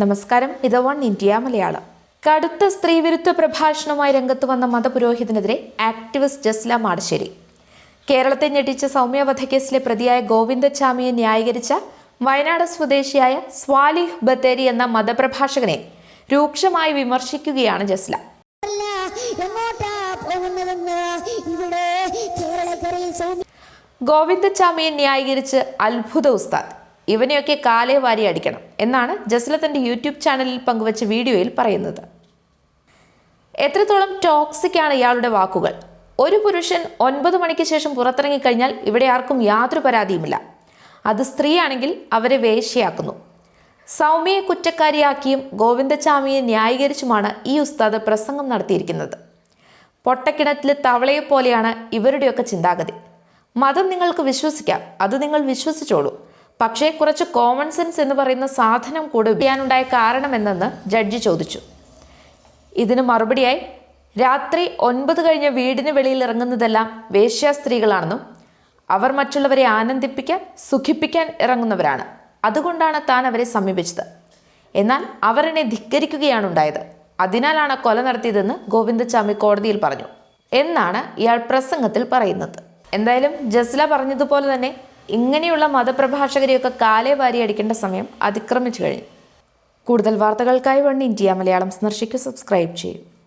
നമസ്കാരം. ഇത് one India Malayalam. കടുത്ത സ്ത്രീവിരുദ്ധ പ്രഭാഷണവുമായി രംഗത്ത് വന്ന മതപുരോഹിതനെതിരെ ആക്ടിവിസ്റ്റ് ജസ്ല മാടശ്ശേരി. കേരളത്തെ ഞെട്ടിച്ച സൗമ്യ വധക്കേസിലെ പ്രതിയായ ഗോവിന്ദച്ചാമിയെ ന്യായീകരിച്ച വയനാട് സ്വദേശിയായ സ്വാലിഹ് ബത്തേരി എന്ന മതപ്രഭാഷകനെ രൂക്ഷമായി വിമർശിക്കുകയാണ് ജസ്ല. ഗോവിന്ദച്ചാമിയെ ന്യായീകരിച്ച് അത്ഭുത ഉസ്താദ്. ഇവനെയൊക്കെ കാലേ വാരി അടിക്കണം എന്നാണ് ജസ്ല തന്റെ യൂട്യൂബ് ചാനലിൽ പങ്കുവച്ച വീഡിയോയിൽ പറയുന്നത്. എത്രത്തോളം ടോക്സിക് ആണ് ഇയാളുടെ വാക്കുകൾ? ഒരു പുരുഷൻ ഒൻപത് മണിക്ക് ശേഷം പുറത്തിറങ്ങിക്കഴിഞ്ഞാൽ ഇവിടെ ആർക്കും യാതൊരു പരാതിയുമില്ല. അത് സ്ത്രീയാണെങ്കിൽ അവരെ വേശ്യയാക്കുന്നു. സൗമ്യയെ കുറ്റക്കാരിയാക്കിയും ഗോവിന്ദച്ചാമിയെ ന്യായീകരിച്ചുമാണ് ഈ ഉസ്താദ് പ്രസംഗം നടത്തിയിരിക്കുന്നത്. പൊട്ടക്കിണറ്റിലെ തവളയെ പോലെയാണ് ഇവരുടെയൊക്കെ ചിന്താഗതി. മതം നിങ്ങൾക്ക് വിശ്വസിക്കാം. അത് നിങ്ങൾ വിശ്വസിച്ചോളൂ. പക്ഷേ കുറച്ച് കോമൺ സെൻസ് എന്ന് പറയുന്ന സാധനം കൂടെ ചെയ്യാനുണ്ടായ കാരണം എന്തെന്ന് ജഡ്ജി ചോദിച്ചു. ഇതിന് മറുപടിയായി രാത്രി ഒൻപത് കഴിഞ്ഞ വീടിന് വെളിയിൽ ഇറങ്ങുന്നതെല്ലാം വേശ്യാ സ്ത്രീകളാണെന്നും അവർ മറ്റുള്ളവരെ ആനന്ദിപ്പിക്കാൻ സുഖിപ്പിക്കാൻ ഇറങ്ങുന്നവരാണ്. അതുകൊണ്ടാണ് താൻ അവരെ സമീപിച്ചത്. എന്നാൽ അവർ എന്നെ ധിക്കരിക്കുകയാണ് ഉണ്ടായത് അതിനാലാണ് കൊല നടത്തിയതെന്ന് ഗോവിന്ദസ്വാമി കോടതിയിൽ പറഞ്ഞു. എന്നാണ് ഇയാൾ പ്രസംഗത്തിൽ പറയുന്നത്. എന്തായാലും ജസ്ല പറഞ്ഞതുപോലെ തന്നെ ഇങ്ങനെയുള്ള മതപ്രഭാഷകരെയൊക്കെ കാലേ വാരി അടിക്കേണ്ട സമയം അതിക്രമിച്ചു കഴിഞ്ഞു. കൂടുതൽ വാർത്തകൾക്കായി വൺ ഇന്ത്യ മലയാളം സന്ദർശിക്കുക സബ്സ്ക്രൈബ് ചെയ്യും.